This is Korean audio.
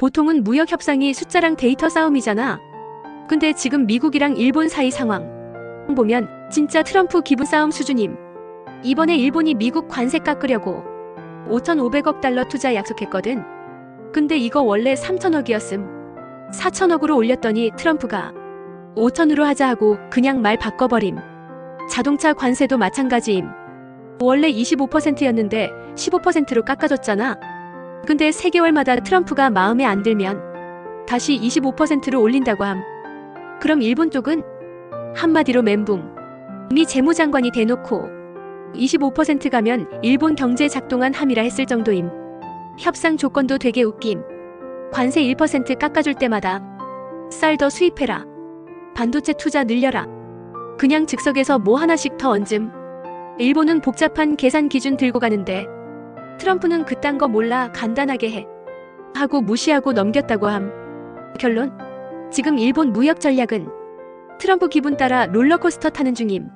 보통은 무역 협상이 숫자랑 데이터 싸움이잖아. 근데 지금 미국이랑 일본 사이 상황 보면 진짜 트럼프 기분 싸움 수준임. 이번에 일본이 미국 관세 깎으려고 5,500억 달러 투자 약속했거든. 근데 이거 원래 3천억이었음. 4천억으로 올렸더니 트럼프가 5천으로 하자 하고 그냥 말 바꿔버림. 자동차 관세도 마찬가지임. 원래 25%였는데 15%로 깎아줬잖아. 근데 3개월마다 트럼프가 마음에 안 들면 다시 25%로 올린다고 함. 그럼 일본 쪽은 한마디로 멘붕. 이미 재무장관이 대놓고 25% 가면 일본 경제 작동한 함이라 했을 정도임. 협상 조건도 되게 웃김. 관세 1% 깎아줄 때마다 쌀 더 수입해라. 반도체 투자 늘려라. 그냥 즉석에서 뭐 하나씩 더 얹음. 일본은 복잡한 계산 기준 들고 가는데 트럼프는 그딴 거 몰라 간단하게 해. 하고 무시하고 넘겼다고 함. 결론? 지금 일본 무역 전략은 트럼프 기분 따라 롤러코스터 타는 중임.